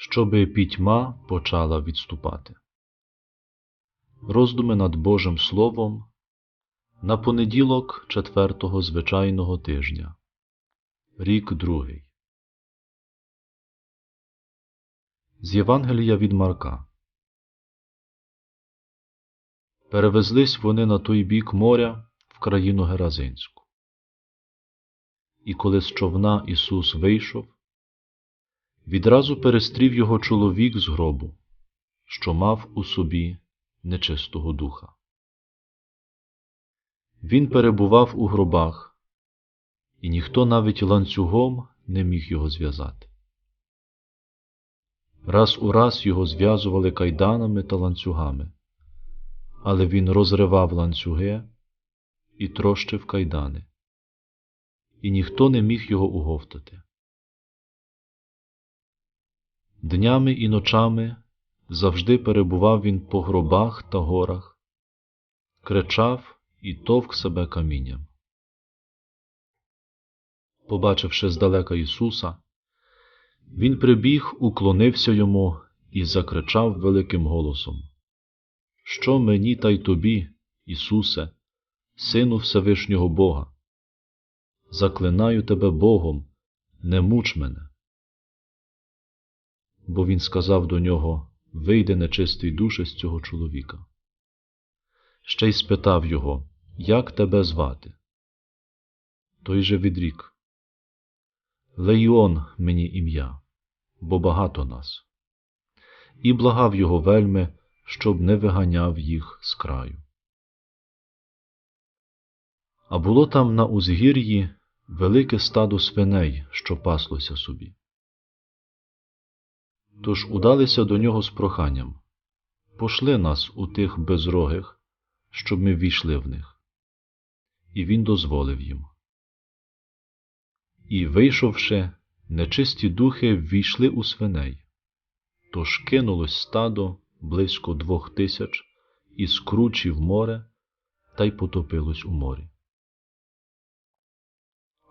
щоби пітьма почала відступати. Роздуми над Божим Словом на понеділок четвертого звичайного тижня, рік другий. З Євангелія від Марка. Перевезлись вони на той бік моря в країну Геразинську. І коли з човна Ісус вийшов, відразу перестрів його чоловік з гробу, що мав у собі нечистого духа. Він перебував у гробах, і ніхто навіть ланцюгом не міг його зв'язати. Раз у раз його зв'язували кайданами та ланцюгами, але він розривав ланцюги і трощив кайдани, і ніхто не міг його уговтати. Днями і ночами завжди перебував він по гробах та горах, кричав і товк себе камінням. Побачивши здалека Ісуса, він прибіг, уклонився йому і закричав великим голосом Що мені та й тобі, Ісусе, Сину Всевишнього Бога? Заклинаю тебе Богом, не муч мене. Бо він сказав до нього Вийде нечистий душе з цього чоловіка. Ще й спитав його, як тебе звати? Той же відрік. Леїон мені ім'я, бо багато нас, і благав його вельми, щоб не виганяв їх з краю. А було там на узгір'ї велике стадо свиней, що паслося собі. Тож удалися до нього з проханням Пошли нас у тих безрогих, щоб ми ввійшли в них. І він дозволив їм. І, вийшовши, нечисті духи ввійшли у свиней, тож кинулось стадо близько двох тисяч і скручі в море та й потопилось у морі.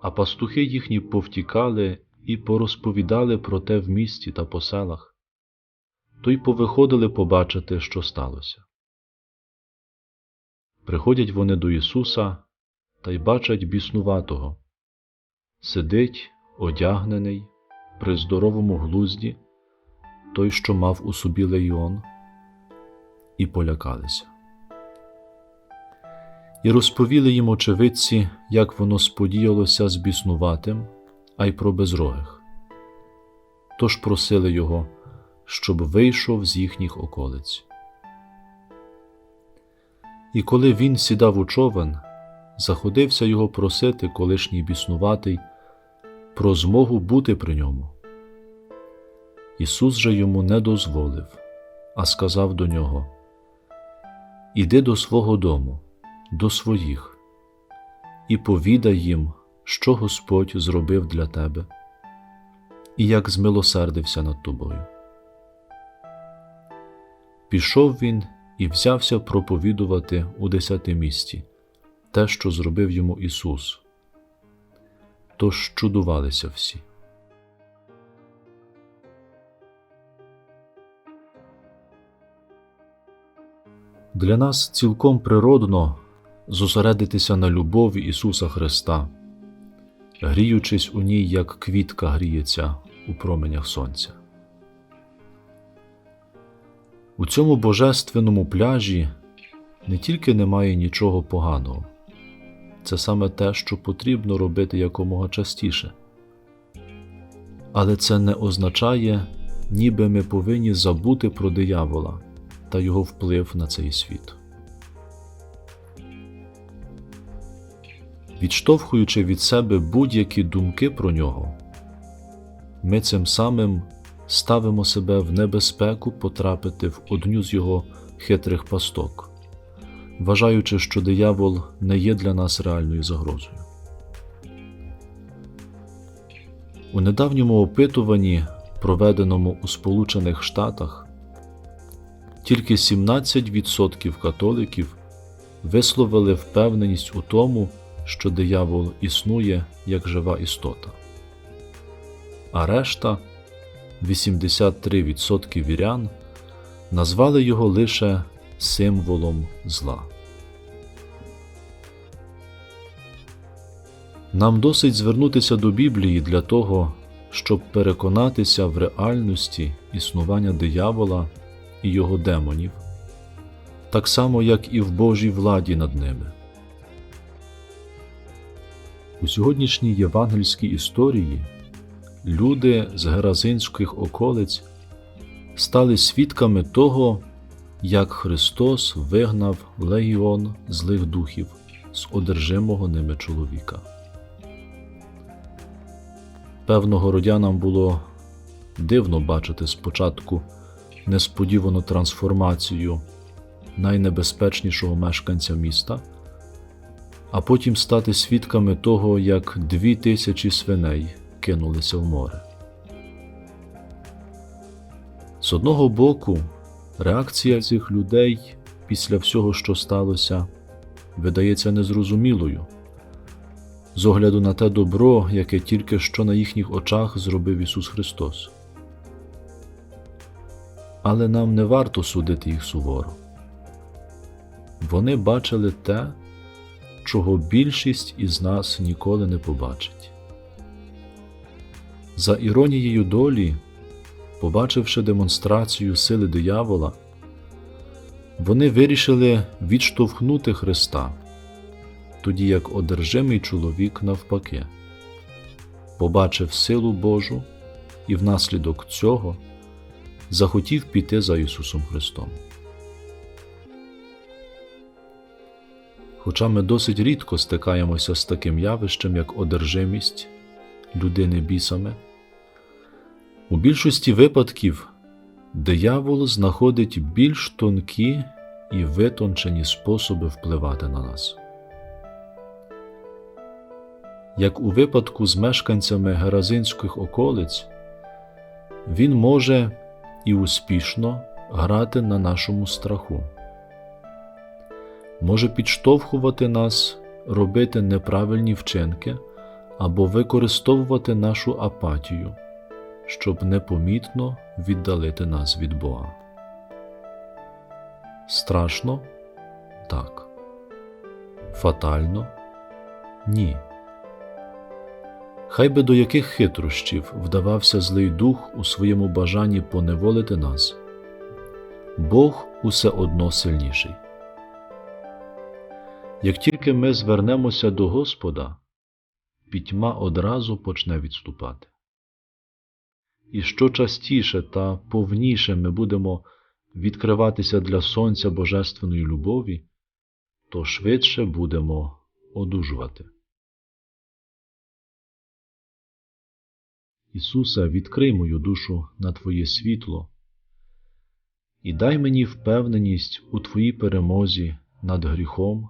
А пастухи їхні повтікали і порозповідали про те в місті та по селах, то й повиходили побачити, що сталося. Приходять вони до Ісуса та й бачать біснуватого, сидить, одягнений, при здоровому глузді, той, що мав у собі лейон, і полякалися. І розповіли їм очевидці, як воно сподіялося з біснуватим, а й про безрогих. Тож просили його, щоб вийшов з їхніх околиць. І коли він сідав у човен, заходився його просити колишній біснуватий про змогу бути при ньому. Ісус же йому не дозволив, а сказав до нього: Іди до свого дому, до своїх, і повідай їм, що Господь зробив для тебе, і як змилосердився над тобою. Пішов він і взявся проповідувати у десятимісті те, що зробив йому Ісус. Тож чудувалися всі. Для нас цілком природно зосередитися на любові Ісуса Христа, гріючись у ній, як квітка гріється у променях Сонця. У цьому божественному пляжі не тільки немає нічого поганого, це саме те, що потрібно робити якомога частіше. Але це не означає, ніби ми повинні забути про диявола та його вплив на цей світ. Відштовхуючи від себе будь-які думки про нього, ми цим самим ставимо себе в небезпеку потрапити в одну з його хитрих пасток, вважаючи, що диявол не є для нас реальною загрозою. У недавньому опитуванні, проведеному у Сполучених Штатах, тільки 17% католиків висловили впевненість у тому, що диявол існує як жива істота, а решта 83% вірян назвали його лише символом зла. Нам досить звернутися до Біблії для того, щоб переконатися в реальності існування диявола і його демонів, так само як і в Божій владі над ними. У сьогоднішній євангельській історії люди з Геразинських околиць стали свідками того, як Христос вигнав легіон злих духів з одержимого ними чоловіка. Певно, городянам було дивно бачити спочатку несподівану трансформацію найнебезпечнішого мешканця міста, а потім стати свідками того, як дві тисячі свиней кинулися в море. З одного боку, реакція цих людей після всього, що сталося, видається незрозумілою з огляду на те добро, яке тільки що на їхніх очах зробив Ісус Христос. Але нам не варто судити їх суворо. Вони бачили те, чого більшість із нас ніколи не побачить. За іронією долі, побачивши демонстрацію сили диявола, вони вирішили відштовхнути Христа тоді як одержимий чоловік навпаки, побачив силу Божу і внаслідок цього захотів піти за Ісусом Христом. Хоча ми досить рідко стикаємося з таким явищем, як одержимість людини бісами, у більшості випадків диявол знаходить більш тонкі і витончені способи впливати на нас. Як у випадку з мешканцями Геразинських околиць, він може і успішно грати на нашому страху, може підштовхувати нас робити неправильні вчинки або використовувати нашу апатію, щоб непомітно віддалити нас від Бога. Страшно? Так. Фатально? Ні. Хай би до яких хитрощів вдавався злий дух у своєму бажанні поневолити нас, Бог усе одно сильніший. Як тільки ми звернемося до Господа, пітьма одразу почне відступати. І що частіше та повніше ми будемо відкриватися для Сонця Божественної любові, то швидше будемо одужувати. Ісусе, відкрий мою душу на Твоє світло і дай мені впевненість у Твоїй перемозі над гріхом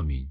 Амінь.